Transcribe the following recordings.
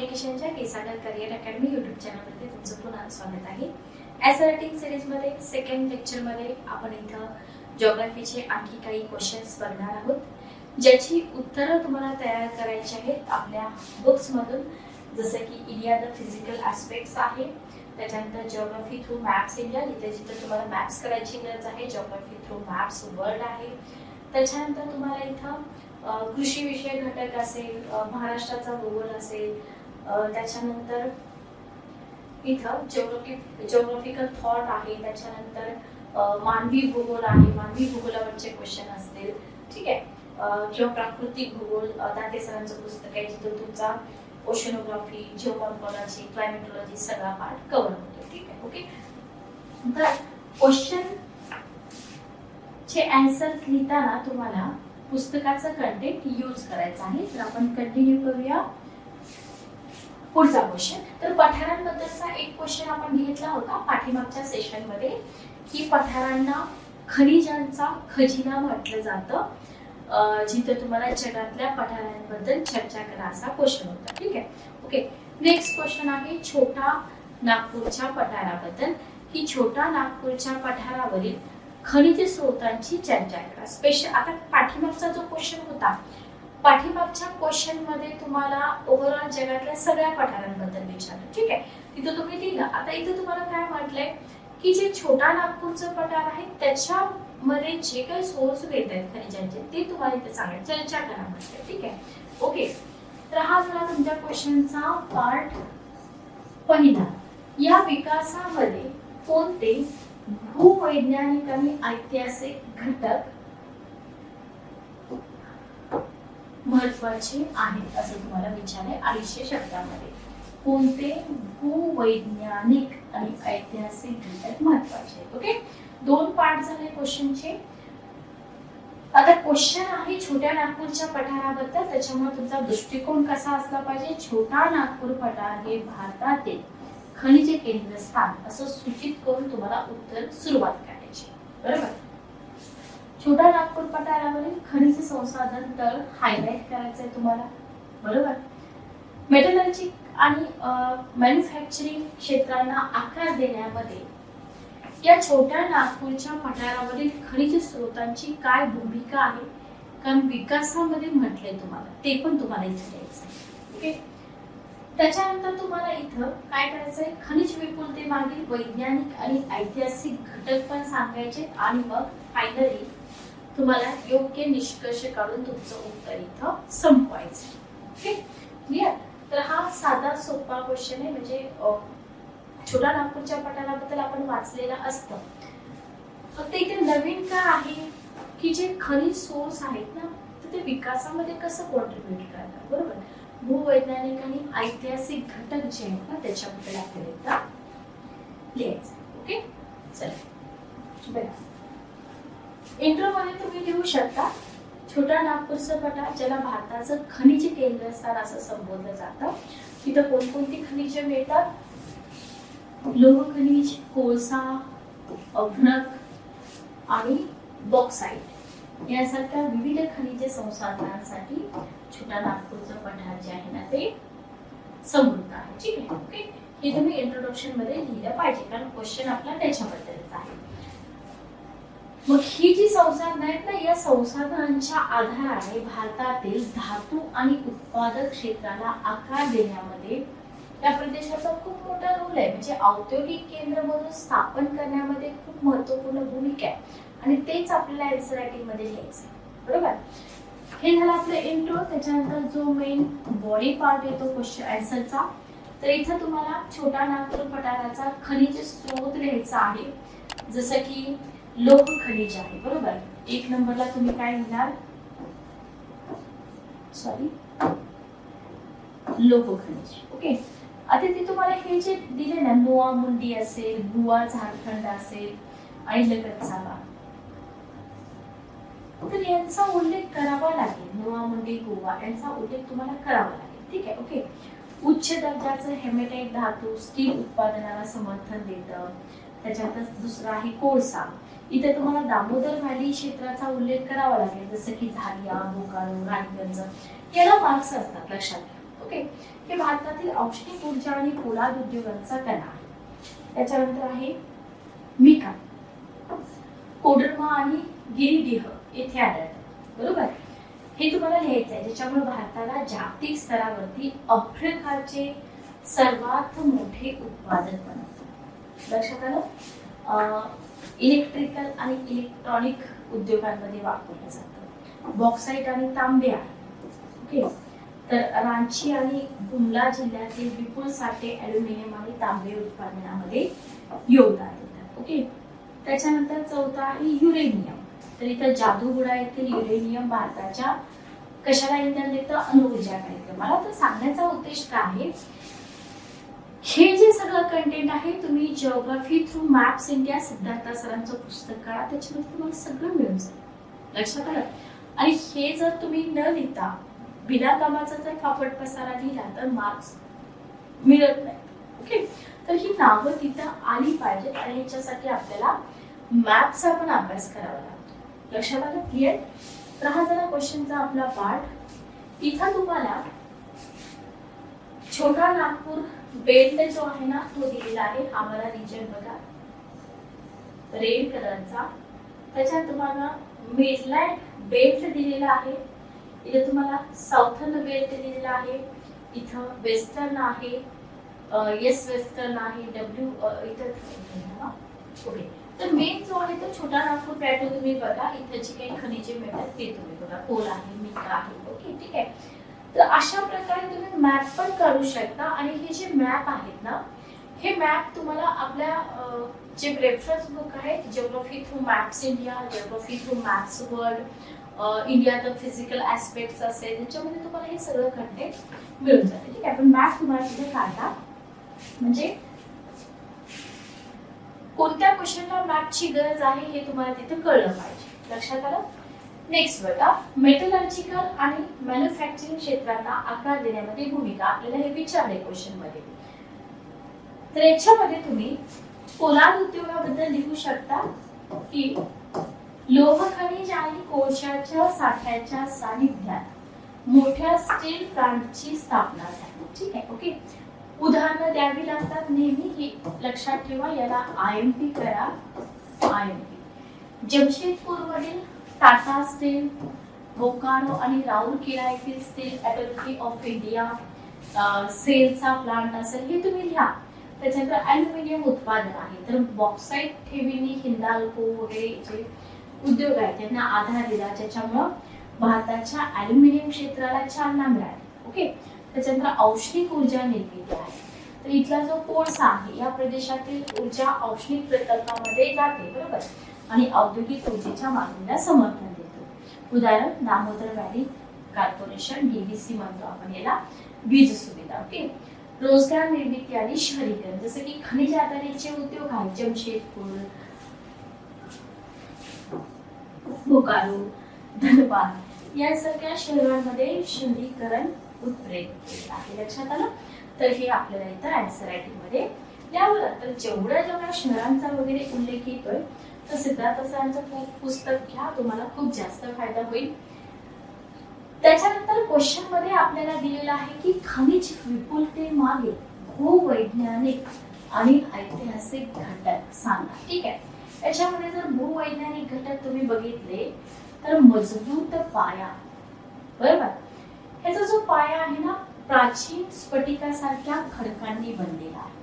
पब्लिकेशनच्या Kesagar career academy YouTube चॅनलमध्ये तुमचं पुन्हा स्वागत आहे. एस आर टी सिरीजमध्ये सेकंड लेक्चरमध्ये आपण इथं जॉग्राफीचे आणखी काही क्वेश्चन्स बघणार आहोत. ज्याची उत्तरं तुम्हाला तयार करायची आहेत आपल्या बुक्समधून जसं की इंडिया द फिजिकल ॲस्पेक्ट्स आहे त्याच्यानंतर जॉग्राफी थ्रू मॅप्स इंडिया जिथे जिथे तुम्हाला मॅप्स करायची गरज आहे जॉग्राफी थ्रू मॅप्स वर्ल्ड आहे. त्याच्यानंतर तुम्हाला इथं कृषी विषय घटक असेल महाराष्ट्राचा भूगोल असेल त्याच्यानंतर इथं जिओग्राफी जिओग्राफिकल थॉट आहे. त्याच्यानंतर मानवी भूगोल आहे. मानवी भूगोलावरचे क्वेश्चन असतील. ठीक आहे? किंवा प्राकृतिक भूगोल दाते सरांचं पुस्तक आहे जिथं तुमचा ओशनोग्राफी जिओमॉर्फॉलॉजी क्लायमेटॉलॉजी सगळा पार्ट कव्हर होतो. ठीक आहे? ओके तर क्वेश्चन चे आन्सर्स लिहिताना तुम्हाला पुस्तकाचं कंटेंट यूज करायचं आहे. तर आपण कंटिन्यू करूया. पुढचा क्वेश्चन तर पठारांबद्दलचा एक क्वेश्चन आपण घेतला होता पाठीमागच्या सेशनमध्ये की पठारांना खनिजांचा खजिना म्हटलं जातं. जिथं तुम्हाला जगातल्या पठारांबद्दल चर्चा करा असा क्वेश्चन होता. ठीक आहे? ओके नेक्स्ट क्वेश्चन आहे छोटा नागपूरच्या पठाराबद्दल. की छोटा नागपूरच्या पठारावरील खनिज स्रोतांची चर्चा करा. स्पेशल आता पाठीमागचा जो क्वेश्चन होता पाठीमागच्या क्वेश्चनमध्ये तुम्हाला ओव्हरऑल जगातल्या सगळ्या पठारांबद्दल विचारलं. ठीक आहे? तिथं तुम्ही लिहिलं. आता इथं तुम्हाला काय म्हटलंय? की जे छोटा नागपूरचं पठार आहे त्याच्यामध्ये जे काही सोर्स येत आहेत खनिजांचे ते तुम्हाला इथे सांगा चर्चा करा म्हटलं. ठीक आहे? ओके तर हा झाला तुमच्या क्वेश्चनचा पार्ट पहिला. या विकासामध्ये कोणते भूवैज्ञानिक आणि ऐतिहासिक घटक महत्त्वाचे आहेत असं तुम्हाला विचारले आयुष्य शब्दामध्ये. कोणते भूवैज्ञानिक आणि ऐतिहासिक घटक महत्त्वाचे आहेत? ओके दोन पार्ट झाले क्वेश्चनचे आता क्वेश्चन आहे छोट्या नागपूरच्या पठाराबद्दल. त्याच्यामुळे तुमचा दृष्टिकोन कसा असला पाहिजे? छोटा नागपूर पठार हे भारतातील खनिज केंद्रस्थान असं सूचित करून तुम्हाला उत्तर सुरुवात करायची बरोबर? छोटा नागपूर पठारावरील खनिज संसाधन तळ हायलाइट करायचंय तुम्हाला. बरोबर? मेटलर्जी आणि मॅन्युफॅक्चरिंग क्षेत्रांना आकार देण्यामध्ये या छोट्या नागपूरच्या पठारावरील खनिज स्रोतांची काय भूमिका आहे? कारण विकासामध्ये म्हटलंय तुम्हाला. ते पण तुम्हाला इथे द्यायचं ओके? त्याच्यानंतर तुम्हाला इथं काय करायचंय? खनिज विपुलते मागील वैज्ञानिक आणि ऐतिहासिक घटक पण सांगायचे. आणि मग फायनली तुम्हाला योग्य निष्कर्ष काढून तुमचं उत्तर इथं संपवायचं ओके क्लिअर तर हा साधा सोपा क्वेश्चन आहे. म्हणजे छोटा नागपूरच्या पठाराबद्दल आपण वाचलेलं असतं. फक्त इथे नवीन काय आहे की जे खनिज सोर्स आहेत ना तर ते विकासामध्ये कसं कॉन्ट्रीब्युट करतात? बरोबर? भूवैज्ञानिक आणि ऐतिहासिक घटक जे आहेत ना त्याच्याबद्दल आपल्याला लिहायचं ओके चला. बरं इंट्रोमध्ये तुम्ही लिहू शकता. छोटा नागपूरचं पटा ज्याला भारताचं खनिज केंद्रस्थान असं संबोधलं जातं. तिथं कोणकोणती खनिज मिळतात? लोह खनिज कोळसा अभ्रक आणि बॉक्साईट. यासारख्या विविध खनिज संसाधनांसाठी छोटा नागपूरचं पठार जे आहे ना ते समृद्ध आहे. ठीक आहे? ओके? हे तुम्ही इंट्रोडक्शनमध्ये लिहिलं पाहिजे. कारण क्वेश्चन आपला त्याच्याबद्दलच आहे. मग ही जी संसाधनं आहेत ना या संसाधनांच्या आधाराने भारतातील धातू आणि उत्पादक क्षेत्राला आकार देण्यामध्ये त्या प्रदेशाचा खूप मोठा रोल आहे. म्हणजे औद्योगिक केंद्र म्हणून स्थापन करण्यामध्ये खूप महत्त्वपूर्ण भूमिका आहे. आणि तेच आपल्याला एनसीआरटी मध्ये लिहायचं बरोबर? हे झालं आपलं इंट्रो त्याच्यानंतर जो मेन बॉडी पार्ट येतो क्वेश्चन आन्सरचा तर इथं तुम्हाला छोटा नागपूर पठाराचा खनिज स्रोत लिहायचा आहे. जसं की लोह खनिज आहे बरोबर? एक नंबरला तुम्ही काय लिहिणार? सॉरी लोह खनिज. ओके आता ते तुम्हाला हे जे दिले ना नोआ मुंडी असेल गुवा झारखंड असेल आणि तर यांचा उल्लेख करावा लागेल नोआ मुंडी गोवा यांचा उल्लेख तुम्हाला करावा लागेल. ठीक आहे ओके उच्च दर्जाचं हेमेटाईट धातू स्टील उत्पादनाला समर्थन देतं. त्याच्यातच दुसरा आहे कोळसा. इथे तुम्हाला दामोदर व्हॅली क्षेत्राचा उल्लेख करावा लागेल जसं की धारिया बोकारो राणीगंज याला मार्क्स असतात लक्षात घ्या. ओके? हे भारतातील औष्णिक ऊर्जा आणि पोलाद उद्योगांचा कणा आहे. त्याच्यानंतर आहे मिका. कोडरमा आणि गिरिदेह येथे आढळतात. बरोबर? हे तुम्हाला लिहायचं आहे ज्याच्यामुळे भारताला जागतिक स्तरावरती आफ्रिकाचे सर्वात मोठे उत्पादन बनवतं लक्षात आलं? इलेक्ट्रिकल आणि इलेक्ट्रॉनिक उद्योगांमध्ये वापरलं जातं. बॉक्साईट आणि तांबे ओके? तर रांची आणि गुमला जिल्ह्यातील विपुल साठे अॅल्युमिनियम आणि तांबे उत्पादनामध्ये योगदान देतात. ओके? त्याच्यानंतर चौथा आहे युरेनियम. तर इथं जादूगुडा येथील युरेनियम भारताच्या कशाला इंधन देतं? अणुऊर्जा कार्यक्रमाला तर सांगण्याचा उद्देश काय आहे? हे जे सगळं कंटेंट आहे तुम्ही geography through maps India Siddharth सरांचं पुस्तक काढा त्याच्यामध्ये तुम्हाला सगळं मिळून जाईल. लक्षात आलं? आणि हे जर तुम्ही न लिहिता बिना कामाचा जर फापट पसारा लिहिला तर मार्क्स मिळत नाही. ओके तर ही नावं तिथं आली पाहिजेत आणि ह्याच्यासाठी आपल्याला मॅपचा पण अभ्यास करावा लागतो. लक्षात आलं? क्लिअर तर हा जरा क्वेश्चनचा आपला पार्ट इथं तुम्हाला छोटा नागपूर बेल्ट जो आहे ना तो दिलेला आहे. आम्हाला रिजन बघा. रेड कलरचा त्याच्यात तुम्हाला मिडलँड बेल्ट दिलेला आहे. इथे तुम्हाला साऊथर्न बेल्ट दिलेला आहे. इथं वेस्टर्न आहे. येस वेस्टर्न आहे. डब्ल्यू इथं ओके तर मेन जो आहे तो छोटा नागपूर प्लॅटो तुम्ही बघा. इथं जी काही खनिजे मिळतात ते तुम्ही बघा. कोल आहे मिका आहे. ओके ठीक आहे. तर अशा प्रकारे तुम्ही मॅप पण काढू शकता. आणि हे जे मॅप आहेत ना हे मॅप तुम्हाला आपल्या जे रेफरन्स बुक आहे geography through maps India geography through maps world India the physical aspect असेल त्याच्यामध्ये तुम्हाला हे सगळं कंटेंट मिळून जाते. ठीक आहे पण मॅप तुम्हाला तिथे काढा म्हणजे कोणत्या क्वेश्चनला मॅपची गरज आहे हे तुम्हाला तिथे कळलं पाहिजे. लक्षात आलं? नेक्स्ट बघा मेटलर्जिकल आणि मॅन्युफॅक्चरिंग क्षेत्रांना आकार देण्यामध्ये भूमिका आपल्याला हे विचारले क्वेश्चनमध्ये. तर याच्यामध्ये तुम्ही पोलाद उद्योगाबद्दल लिहू शकता की लोह खनिज आणि कोळशाच्या साठ्याच्या सानिध्यात मोठ्या स्टील प्लांटची स्थापना झाली. ठीक आहे ओके उदाहरणं द्यावी लागतात नेहमी ही लक्षात ठेवा याला आय एम पी करा. आय एम पी जमशेदपूर जमशेदपूरवरील टाटा स्टील बोकारो आणि राऊरकेला येथील स्टील अथॉरिटी ऑफ इंडिया सेलचा प्लांट असेल हे तुम्ही लिहा त्याच्यानंतर अल्युमिनियम उत्पादन आहे. तर बॉक्साईट ठेवीनी हिंदाल्को वगैरे जे उद्योग आहेत त्यांना आधार दिला. ज्याच्यामुळं भारताच्या अल्युमिनियम क्षेत्राला चालना मिळाली. ओके त्याच्यानंतर औष्णिक ऊर्जा निर्मिती आहे. तर इथला जो कोळसा आहे या प्रदेशातील ऊर्जा औष्णिक प्रकल्पामध्ये जाते. बरोबर? आणि औद्योगिक ऊर्जेच्या मागणीला समर्थन देतो. उदाहरण दामोदर व्हॅली कॉर्पोरेशन डीबीसी म्हणतो आपण याला. वीज सुविधा ओके? रोजगार निर्मिती आणि शहरीकरण जसं की खनिज आधारितचे उद्योग आहेत जमशेदपूर बोकारो धनबाद या सगळ्या शहरांमध्ये शहरीकरण उत्प्रेरित केलेलं आहे. लक्षात आलं? तर हे आपल्याला इथं आन्सर रायटिंगमध्ये. द्यावं लागतं जेवढ्या जेवढ्या शहरांचा वगैरे उल्लेख येतोय तर सिद्धार्थ सरांचं पुस्तक घ्या तुम्हाला खूप जास्त फायदा होईल. त्याच्यानंतर क्वेश्चनमध्ये आपल्याला दिलेलं आहे की खनिज विपुलते मागे भूवैज्ञानिक आणि ऐतिहासिक घटक सांगा. ठीक आहे? याच्यामध्ये जर भूवैज्ञानिक घटक तुम्ही बघितले तर मजबूत पाया. बरोबर? ह्याचा जो पाया आहे ना प्राचीन स्फटिकासारख्या खडकांनी बनलेला आहे.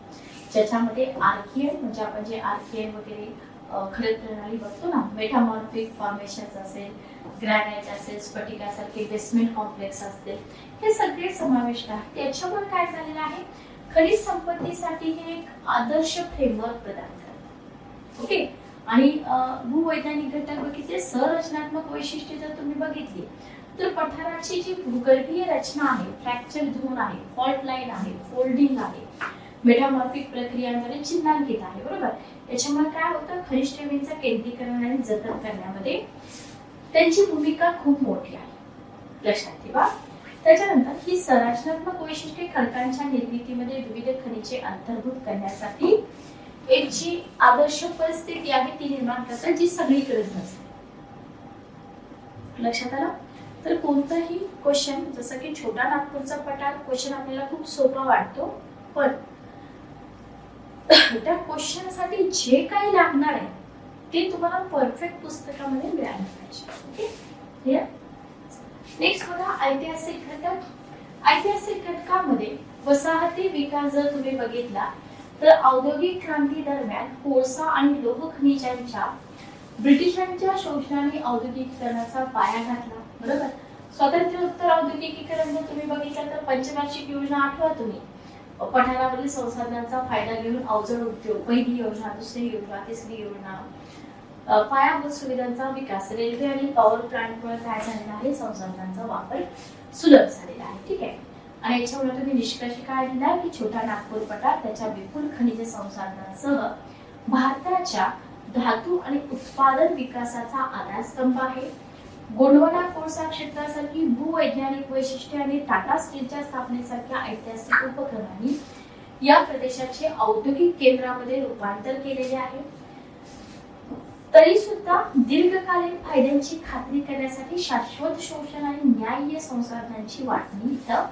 ज्याच्यामध्ये आर्कियन म्हणजे आपण जे आर्कियन वगैरे खडक प्रणाली बघतो ना मेटामॉर्फिक फॉर्मेशन असेल ग्रॅनाइट असेल स्फटिकासारखे बेसमेंट कॉम्प्लेक्स असतील हे सगळे समाविष्ट आहे त्याच्यावर काय झालेलं आहे? खनिज संपत्तीसाठी हे एक आदर्श फ्रेमवर्क प्रदान करतात ओके आणि भूवैज्ञानिक घटक बघितले संरचनात्मक वैशिष्ट्ये जर तुम्ही बघितली तर पठाराची जी भूगर्भीय रचना आहे फ्रॅक्चर झोन आहे फॉल्ट लाईन आहे फोल्डिंग आहे मेटामॉर्फिक प्रक्रियांद्वारे चिन्हांकित आहे बरोबर? याच्यामुळे काय होतं? खनिज ठेवींचं केंद्रीकरण आणि जतन करण्यामध्ये त्यांची भूमिका खूप मोठी आहे. लक्षात ठेवा. त्याच्यानंतर ही संरचनात्मक वैशिष्ट्ये खडकांच्या निर्मितीमध्ये विविध खनिजे अंतर्भूत करण्यासाठी एक जी आदर्श परिस्थिती आहे ती निर्माण करतात जी सगळीकडेच नसते. लक्षात आलं? तर कोणताही क्वेश्चन जसं की छोटा नागपूरचा पठार क्वेश्चन आपल्याला खूप सोपा वाटतो पण त्या क्वेश्चनसाठी जे काही लागणार आहे ते तुम्हाला परफेक्ट पुस्तकामध्ये मिळालं पाहिजे. ओके नेक्स्ट बघा ऐतिहासिक घटक. ऐतिहासिक घटकामध्ये वसाहती विकास जर तुम्ही बघितला तर औद्योगिक क्रांती दरम्यान कोळसा आणि लोह खनिजांच्या ब्रिटिशांच्या शोषणाने औद्योगिकीकरणाचा पाया घातला. बरोबर? स्वातंत्र्योत्तर औद्योगिकीकरण जर तुम्ही बघितलं तर पंचवार्षिक योजना आठवा तुम्ही. पठारावरील संसाधनांचा फायदा घेऊन अवजड उद्योग पहिली योजना दुसरी योजना तिसरी योजना. पायाभूत सुविधांचा विकास रेल्वे आणि पॉवर प्लांटमुळे काय झालेला आहे संसाधनांचा वापर सुलभ झालेला आहे ठीक आहे? आणि याच्यामुळे तुम्ही निष्कर्ष काय दिला की छोटा नागपूर पठार त्याच्या विपुल खनिज संसाधनांसह भारताच्या धातू आणि उत्पादन विकासाचा आधारस्तंभ आहे. गोंडवाना कोळसा क्षेत्रासारखी भूवैज्ञानिक वैशिष्ट्ये आणि टाटा स्टीलच्या स्थापनेसारख्या ऐतिहासिक उपक्रमांनी या प्रदेशाचे औद्योगिक केंद्रामध्ये रूपांतर केलेले आहे. तरी सुद्धा दीर्घकालीन फायद्यांची खात्री करण्यासाठी शाश्वत शोषण आणि न्याय्य संसाधनांची वाटणी इथं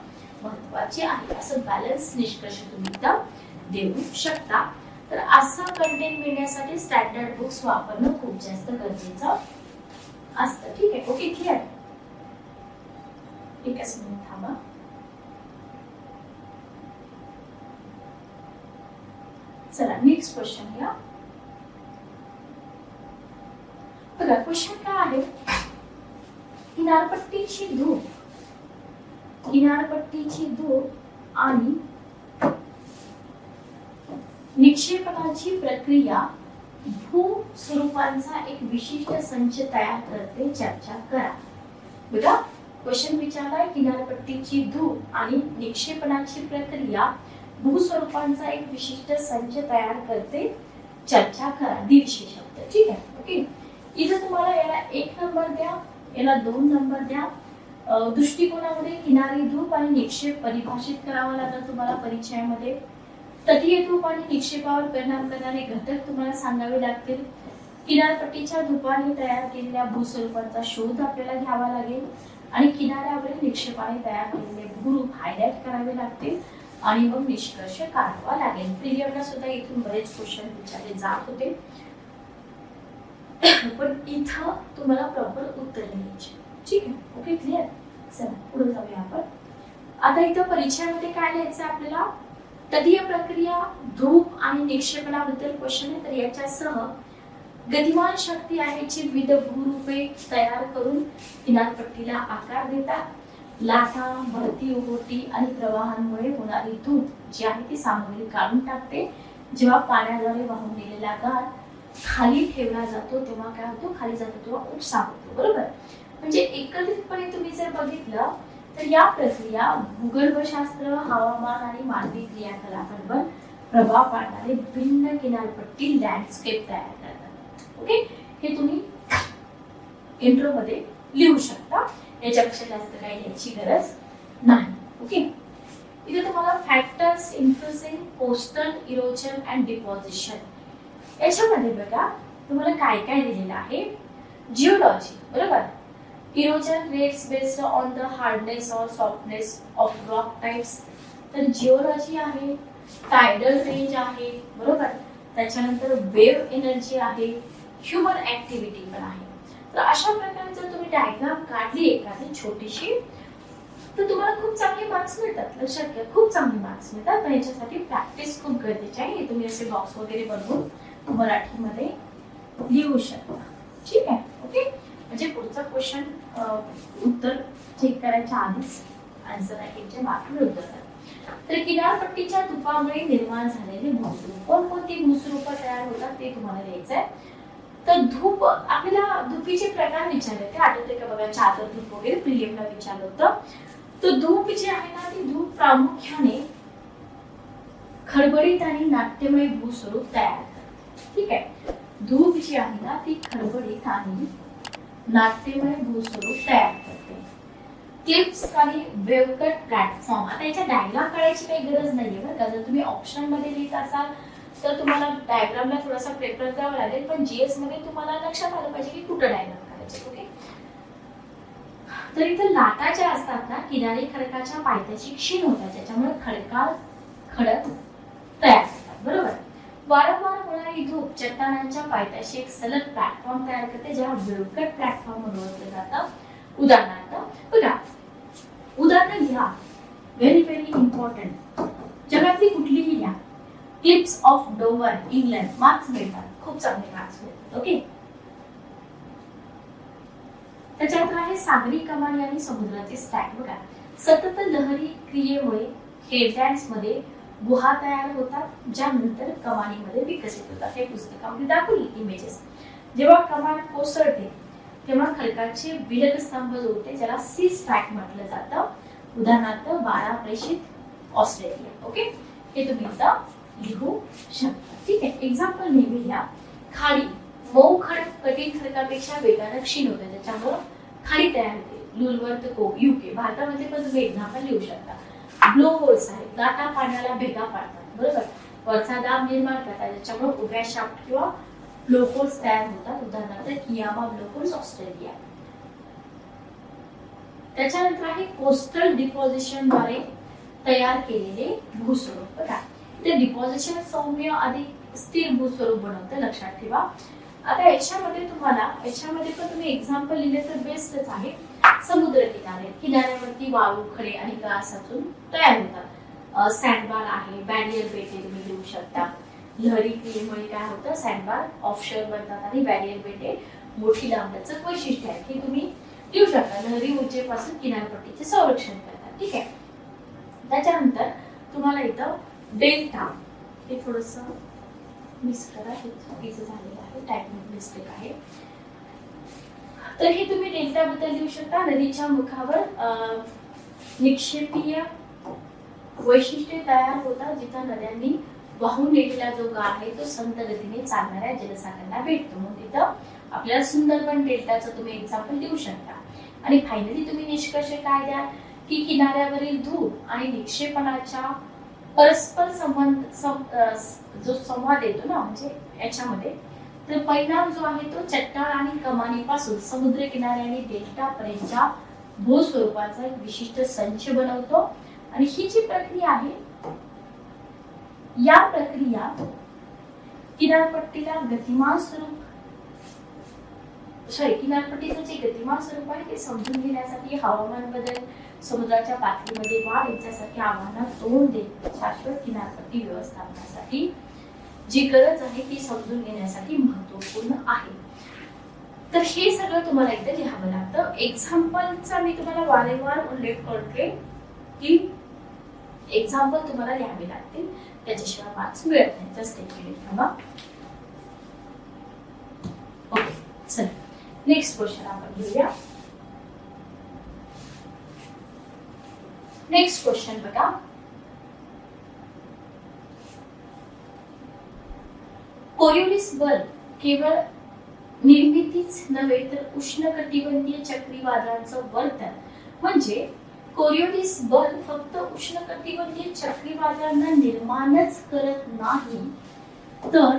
महत्वाची आहे. असं बॅलन्स निष्कर्ष तुम्ही इथं देऊ शकता. तर असा कंटेंट मिळण्यासाठी स्टँडर्ड बुक्स वापरणं खूप जास्त गरजेचं असतं. ठीक आहे. ओके क्लिअर एकच मिनिट थांबा. चला नेक्स्ट क्वेश्चन घ्या. बघा क्वेश्चन काय आहे? किनारपट्टीची धूप. किनारपट्टीची धूप आणि निक्षेपणाची प्रक्रिया स्वरूपांचा एक विशिष्ट संच तयार करते चर्चा करा. बघा क्वेश्चन विचारलाय किनारपट्टीची धूप आणि निक्षेपणाची प्रक्रिया भूस्वरूपांचा एक विशिष्ट संच तयार करते चर्चा करा दीडशे शब्द ठीक आहे? ओके? इथं तुम्हाला याला एक नंबर द्या याला दोन नंबर द्या. दृष्टिकोनामध्ये किनारी धूप आणि निक्षेप परिभाषित करावा लागला तुम्हाला परिचयामध्ये. तटीय धूप आणि निक्षेपावर परिणाम करणारे घटक तुम्हाला सांगावे लागतील. किनारपट्टीच्या धुपाने तयार केलेल्या भूस्वरूपाचा शोध आपल्याला घ्यावा लागेल आणि किनाऱ्यावरील निक्षेपाने तयार केलेले भूरूप हायलाइट करावे लागतील आणि मग निष्कर्ष काढावा लागेल. प्रिलियमला सुद्धा इथून बरेच क्वेश्चन विचारले जात होते. पण इथं तुम्हाला प्रॉपर उत्तर लिहायचे ठीक आहे? ओके क्लिअर चला पुढे जाऊया आपण. आता इथं परीक्षेमध्ये काय लिहायचं आपल्याला? तधीय प्रक्रिया धूप आणि निक्षेपणाबद्दल क्वेश्चन आहे. तर याच्यासह गतिमान शक्ती आहे जी विविध भूरूपे तयार करून किनारपट्टीला आकार देतात. लाटा भरती ओहोटी आणि प्रवाहांमुळे होणारी धूप जी आहे ती सामग्री काढून टाकते. जेव्हा पाण्याद्वारे वाहून गेलेला गार खाली ठेवला जातो तेव्हा काय होतो? खाली जातो तेव्हा उपसा होतो. बरोबर? म्हणजे एकत्रितपणे तुम्ही जर बघितलं तर या प्रक्रिया भूगर्भशास्त्र हवामान आणि मानवी क्रियाकलापांवर प्रभाव पाडणारे भिन्न किनारपट्टी लँडस्केप तयार करतात. ओके हे तुम्ही इंट्रो मध्ये लिहू शकता. याच्यापेक्षा जास्त काही लिहायची गरज नाही. ओके इथे तुम्हाला factors influencing coastal erosion and deposition याच्यामध्ये बघा तुम्हाला काय काय दिलेलं आहे? जिओलॉजी बरोबर? Erosion rates based on the hardness or softness of rock types. तर जिओलॉजी आहे टायडल रेंज आहे बरोबर? त्याच्यानंतर वेव्ह एनर्जी आहे ह्युमन ऍक्टिव्हिटी पण आहे. तर अशा प्रकारे जर तुम्ही डायग्राम काढली एखादी छोटीशी तर तुम्हाला खूप चांगले मार्क्स मिळतात लक्षात घ्या खूप चांगले मार्क्स मिळतात. पण याच्यासाठी प्रॅक्टिस खूप गरजेची आहे. तुम्ही असे बॉक्स वगैरे बनवून मराठीमध्ये लिहू शकता. ठीक आहे? ओके? म्हणजे पुढचा क्वेश्चन उत्तर चेक करायच्या आधीच आन्सर रायटिंगच्या बाकी उत्तर तर किनारपट्टीच्या तुपामुळे निर्माण झालेले भूसरूप कोणकोणती भूसरूप तयार होतात ते तुम्हाला लिहायचं आहे तर धूप आपल्याला धुपीचे प्रकार विचारले ते आठवते का बघा? चादर धूप वगैरे प्रिलियमला विचारलं होतं. तर धूप जी आहे ना ती धूप प्रामुख्याने खडबडीत आणि नाट्यमय भूस्वरूप तयार करते. ठीक आहे? धूप जी आहे ना ती खडबडीत आणि नाट्यमय भूस्वरूप तयार करते. क्लिप्स आणि वेवकट प्लॅटफॉर्म आता याच्या डायग्राम काढायची काही गरज नाहीये बरं का. जर तुम्ही ऑप्शनमध्ये लिहित असाल तर तुम्हाला डायग्रामला थोडासा प्रेफरन्स द्यावा लागेल. पण जीएसमध्ये तुम्हाला लक्षात आलं पाहिजे की कुठं डायग्राम काढायचे ओके तर इथं लाटा ज्या असतात ना किनारी खडकाच्या पायथ्याशी क्षीण होतात. ज्याच्यामुळे खडकाळ खडक तयार होतात बरोबर वारंवार चट्टानांच्या पायथ्याशी एक सलग प्लॅटफॉर्म तयार करते जेव्हा बिळकट प्लॅटफॉर्म ओळखलं जातं. उदाहरणार्थ बघा उदाहरण घ्या व्हेरी व्हेरी इम्पॉर्टंट जगातली कुठलीही घ्या cliffs of Dover England marks मिळतात. खूप चांगले मार्क्स मिळतात. ओके त्याच्यात आहे सागरी कमानी आणि समुद्राचे स्टॅक बघा सतत लहरी क्रियेमुळे हेडलँड्समध्ये गुहा तयार होतात ज्यानंतर कमानीमध्ये विकसित होतात. हे पुस्तकामध्ये दाखवली इमेजेस जेव्हा कमान कोसळते तेव्हा खडकाचे विलग स्तंभ जोडते ज्याला सी स्टॅक म्हटलं जातं. उदाहरणार्थ बारा प्रेषित ऑस्ट्रेलिया. ओके? हे तुम्ही इथं लिहू शकता. ठीक आहे. एक्झाम्पल नेहमी घ्या खाडी. मऊ खडक कठीण खडकापेक्षा वेगानं क्षीण होते. त्याच्यामुळं खाडी तयार होते. लुलवर्थ को युके भारतामध्ये पण तुम्ही एक्झाम्पल लिहू शकता. ब्लो होल्स आहेत. लाटा पाण्याला भेगा पाडतात. बरोबर? वरचा दाब निर्माण करतात. त्याच्यामुळे उभ्या शाफ्ट किंवा ब्लोहोल्स तयार होतात. उदाहरणार्थ कियामा ब्लोहोल्स ऑस्ट्रेलिया. त्याच्यानंतर आहे कोस्टल डिपॉझिशनद्वारे तयार केलेले भूस्वरूप. बघा ते डिपॉझिशन सौम्य अधिक स्थिर भूस्वरूप बनवतं. लक्षात ठेवा. आता याच्यामध्ये तुम्हाला याच्यामध्ये पण तुम्ही एक्झाम्पल लिहिले तर बेस्टच आहे. समुद्र किनारे किनाऱ्यावरती वाळू खडे आणि गासातून तयार होतात. सँडबार आहे बॅरियर बेटे तुम्ही लिहू शकता. लहरी क्रियेमुळे म्हणजे काय होतं? सँडबार ऑफशोर बनतात आणि बॅरियर बेटे मोठी लांबण्याचं वैशिष्ट्य आहे. हे तुम्ही लिहू शकता. लहरी ऊर्जेपासून किनारपट्टीचे संरक्षण करतात. ठीक आहे? त्याच्यानंतर तुम्हाला इथं डेल्टा हे थोडंसं मिस करा. चुकीचं झालेलं आहे. टायपिंग मिस्टेक आहे. तर हे तुम्ही डेल्टा बद्दल लिहू शकता. नदीच्या मुखावर निक्षेपीय वैशिष्ट्ये तयार होतात जिथं नद्यांनी वाहून नेलेला जो गाळ आहे तो संत गतीने चालणाऱ्या जलसाठ्यांना भेटतो. मग तिथं आपल्याला सुंदरबन डेल्टाचं तुम्ही एक्झाम्पल देऊ शकता. आणि फायनली तुम्ही निष्कर्ष काय द्याल? की किनाऱ्यावरील धूप आणि निक्षेपणाच्या परस्पर संबंध सं- जो संवाद येतो ना म्हणजे याच्यामध्ये तर परिणाम जो आहे तो चट्टाळ आणि कमानीपासून समुद्र किनारे आणि डेल्टा पर्यंतच्या भूस्वरूपाचा एक विशिष्ट संच बनवतो. आणि ही जी प्रक्रिया आहे या प्रक्रिया किनारपट्टीला गतिमान स्वरूप सॉरी किनारपट्टीचं जे गतिमान स्वरूप आहे ते समजून घेण्यासाठी हवामान बदल समुद्राच्या पातळीमध्ये वाढ यांच्यासारख्या आव्हानात तोंड देत शाश्वत किनारपट्टी व्यवस्थापनासाठी जी गरज आहे ती समजून घेण्यासाठी महत्त्वपूर्ण आहे. तर हे सगळं तुम्हाला एकदा लिहावं लागतं. एक्झाम्पलचा मी तुम्हाला वारंवार उल्लेख करते की एक्झाम्पल तुम्हाला लिहावे लागतील. त्याच्याशिवाय मार्क्स मिळत नाही. तर स्टेटमेंट थांबा. ओके चल. नेक्स्ट क्वेश्चन आपण घेऊया. नेक्स्ट क्वेश्चन बघा कोरिओलिस बल केवळ निर्मितीच नव्हे तर उष्णकटिबंधीय चक्रीवादळांचं वर्तन. म्हणजे कोरिओलिस बल फक्त उष्णकटिबंधीय चक्रीवादळांना निर्माणच करत नाही तर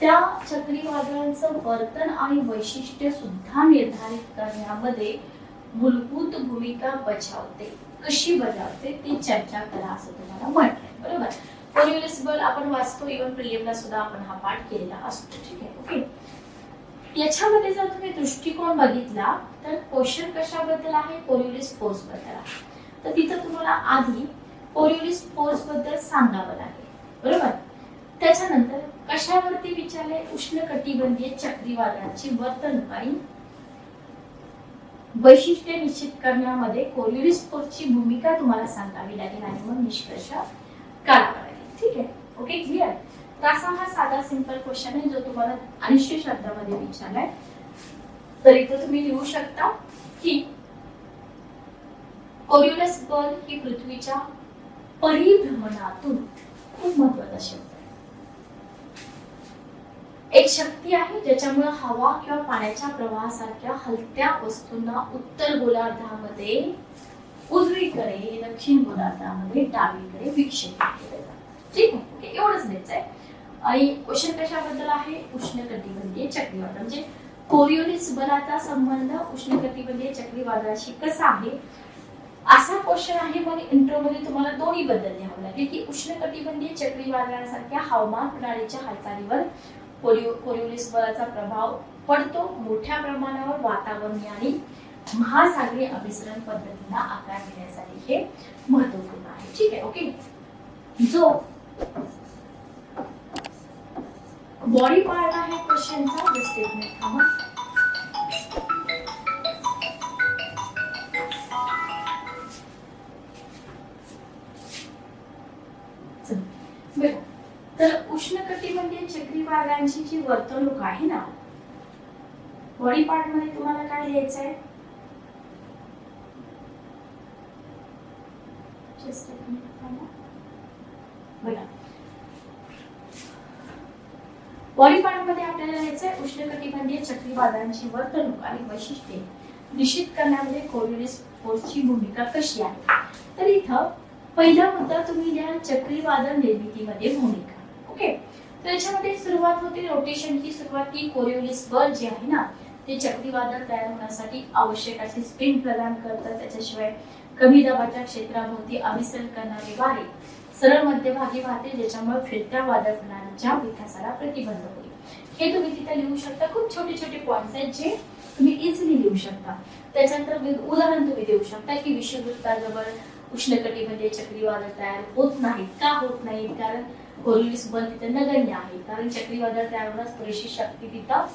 त्या चक्रीवादळांचं वर्तन आणि वैशिष्ट्य सुद्धा निर्धारित करण्यामध्ये मूलभूत भूमिका बजावते. कशी बजावते ती चर्चा करा असं तुम्हाला म्हटलंय बरोबर? कोरियोलिस बल आपण वाचतो इव्हन प्रिलियमला सुद्धा आपण हा पाठ केलेला असतो. ठीक आहे ओके? याच्यामध्ये जर तुम्ही दृष्टिकोन बघितला तर क्वेश्चन कशाबद्दल आहे? कोरियोलिस फोर्सबद्दल आहे. तर तिथं तुम्हाला आधी कोरियोलिस फोर्सबद्दल सांगावं लागेल. बरोबर? त्याच्यानंतर कशावरती विचारले? उष्णकटिबंधीय चक्रीवादळाची वर्तणूक वैशिष्ट्ये निश्चित करण्यामध्ये कोरियोलिस फोर्सची भूमिका तुम्हाला सांगावी लागेल आणि मग निष्कर्ष काढावा लागेल. ठीक आहे? ओके क्लिअर तर असा हा साधा सिंपल क्वेश्चन आहे जो तुम्हाला अनिश्चित शब्दामध्ये विचारलाय. तर इथं तुम्ही लिहू शकता की कोरिओलस बल ही पृथ्वीच्या परिभ्रमणातून खूप महत्त्वाचा शब्द एक शक्ती आहे ज्याच्यामुळे हवा किंवा पाण्याच्या प्रवाहासारख्या हलत्या वस्तूंना उत्तर गोलार्धामध्ये उजवीकडे दक्षिण गोलार्धामध्ये डावीकडे विक्षेपित केले ठीक आहे? ओके एवढंच द्यायचं आहे आणि क्वेश्चन कशाबद्दल आहे? उष्णकटिबंधीय चक्रीवादळ. म्हणजे कोरिओलिस बलाचा संबंध उष्णकटिबंधीय चक्रीवादळाशी कसा आहे? असा क्वेश्चन आहे मग इंट्रोमध्ये तुम्हाला दोन्ही बद्दल लिहावं लागेल. की उष्णकटिबंधीय चक्रीवादळासारख्या हवामान प्रणालीच्या हालचालीवर कोरिओ कोरिओलिस बलाचा प्रभाव पडतो. मोठ्या प्रमाणावर वातावरणीय आणि महासागरी अभिसरण पद्धतींना आकार देण्यासाठी हे महत्त्वपूर्ण आहे. ठीक आहे ओके? जो बॉडी पार्ट आहे क्वेश्चनचा. स्टेटमेंट थांबा. लोकांची जी वर्तणूक आहे ना बॉडी पार्टमध्ये तुम्हाला काय लिहायचं आहे बॉडी पार्टमध्ये आपल्याला लिहायचं आहे उष्णकटिबंधीय चक्रीवादळांची वर्तणूक आणि वैशिष्ट्ये. निश्चित करण्यामध्ये कोरिओलिस फोर्सची भूमिका कशी आहे? तर इथं पहिला मुद्दा तुम्ही लिहा चक्रीवादळ निर्मितीमध्ये भूमिका. ओके तर याच्यामध्ये सुरुवात होते रोटेशनची सुरुवात की कोरिओलिस बल जे आहे ना ते चक्रीवादळ तयार होण्यासाठी आवश्यक असे स्पिन प्रदान करतात. त्याच्याशिवाय कमी दाबाच्या क्षेत्राभोवती अभिसरण करणारे वारे सरळ मध्यभागी वाहते ज्याच्यामुळे फिरत्या वादळ प्रणालीच्या विकासाला प्रतिबंध होईल हे तुम्ही तिथे लिहू शकता. खूप छोटे छोटे पॉइंट्स आहेत जे तुम्ही इझिली लिहू शकता. त्याच्यानंतर उदाहरण तुम्ही देऊ शकता की विषुववृत्ताजवळ उष्णकटिबंधीय चक्रीवादळ तयार होत नाहीत का होत नाहीत? कारण कोरिओलिस सुबल तिथे नगण्य आहे. कारण चक्रीवादळ तयार पुरेशी शक्ती तिथं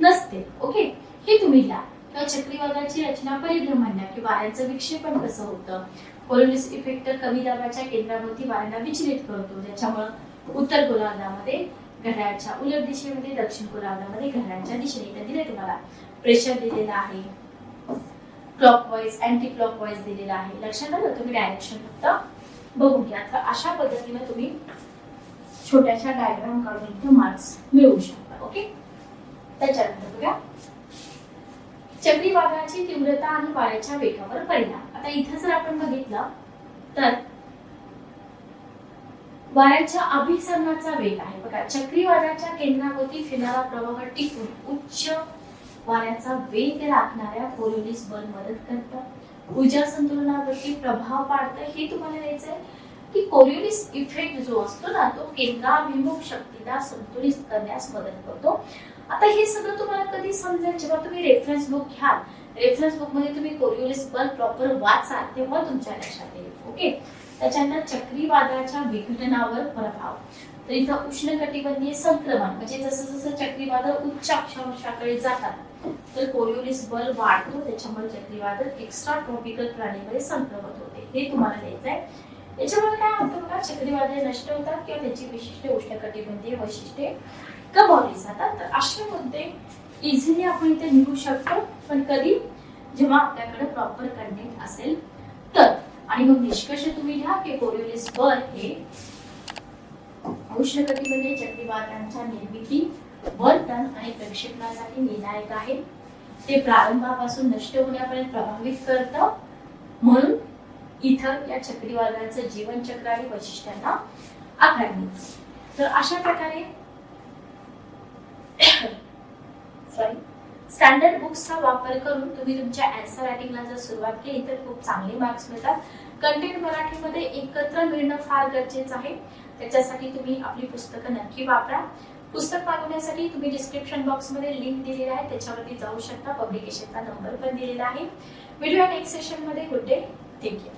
नसते. ओके? हे तुम्ही लिहा किंवा चक्रीवादळाची रचना परिभ्रमण्य की वाऱ्यांचं विक्षेपण कसं होतं? कोरिओलिस इफेक्ट कमी दाबाच्या केंद्राभोवती वाऱ्यांना विचलित करतो. ज्याच्यामुळं उत्तर गोलार्धामध्ये घड्याळच्या उलट दिशेमध्ये दक्षिण गोलार्धामध्ये घड्याळच्या दिशेने इथं दिले तुम्हाला. प्रेशर दिलेलं आहे. Clockwise anticlockwise दिलेला आहे. लक्षात आलं? तुम्ही डायरेक्शन फक्त बघून घ्या. तर अशा पद्धतीने तुम्ही छोट्याशा डायग्राम काढून इथे मार्क्स मिळवू शकता ओके त्याच्यानंतर बघा. चक्रीवादळाची तीव्रता आणि वाऱ्याच्या वेगावर परिणाम. आता इथं जर आपण बघितलं तर वाऱ्याच्या अभिसरणाचा वेग आहे. बघा चक्रीवादळाच्या केंद्रावरती फिरणारा प्रवाह टिकून उच्च वाऱ्याचा वेग राखणाऱ्या कोरिओलिस बल मदत करतं. ऊर्जा संतुलनावरती प्रभाव पाडतं. हे तुम्हाला लिहायचं आहे की कोरिओलिस इफेक्ट जो असतो ना तो केंद्राभिमुख शक्तीला संतुलित करण्यास मदत करतो. आता हे सगळं तुम्हाला कधी समजेल? जेव्हा तुम्ही रेफरन्स बुक घ्याल रेफरन्स बुकमध्ये तुम्ही कोरिओलिस बल प्रॉपर वाचाल तेव्हा तुमच्या लक्षात येईल. ओके त्याच्यानंतर चक्रीवादळाच्या विघटनावर प्रभाव. तर इथं उष्णकटिबंधीय संक्रमण म्हणजे जसं जसं चक्रीवादळ उच्च अक्षांशाकडे जातात तर कोरिओलिस बल वाढतो. त्याच्यामुळे चक्रीवादळ एक्स्ट्रा ट्रॉपिकल प्राणीमध्ये संक्रमण होते. हे तुम्हाला द्यायचं आहे याच्यामुळे काय होतं बघा चक्रीवादळ नष्ट होतात किंवा त्याची विशिष्ट उष्णकटिबंधीय वैशिष्ट्ये गमावली जातात. तर असे मुद्दे इझिली आपण इथे निघू शकतो पण कधी? जेव्हा आपल्याकडे प्रॉपर कंटेंट असेल तर. आणि मग निष्कर्ष तुम्ही लिहा की कोरिओलिस बल हे उष्णकटिबंधीय चक्रीवादळांच्या निर्मिती वर्तन आणि प्रक्षेपणासाठी निर्णायक आहे. ते प्रारंभापासून नष्ट होण्यापर्यंत प्रभावित करतं. म्हणून इथं या चक्रीवादळाचं जीवनचक्र आणि वैशिष्ट्यांना आकारणी तर अशा प्रकारे सॉरी स्टँडर्ड बुक्सचा वापर करून तुम्ही तुमच्या अँसर रायटिंगला जर सुरुवात केली तर खूप चांगले मार्क्स मिळतात. कंटेंट मराठीमध्ये एकत्र मिळणं फार गरजेचं आहे. त्याच्यासाठी तुम्ही आपली पुस्तकं नक्की वापरा. पुस्तक मागवण्यासाठी तुम्ही डिस्क्रिप्शन बॉक्समध्ये लिंक दिलेली आहे. त्याच्यावरती जाऊ शकता. पब्लिकेशनचा नंबर पण दिलेला आहे. व्हिडिओ नेक्स्ट सेशनमध्ये गुड डे थँक्यू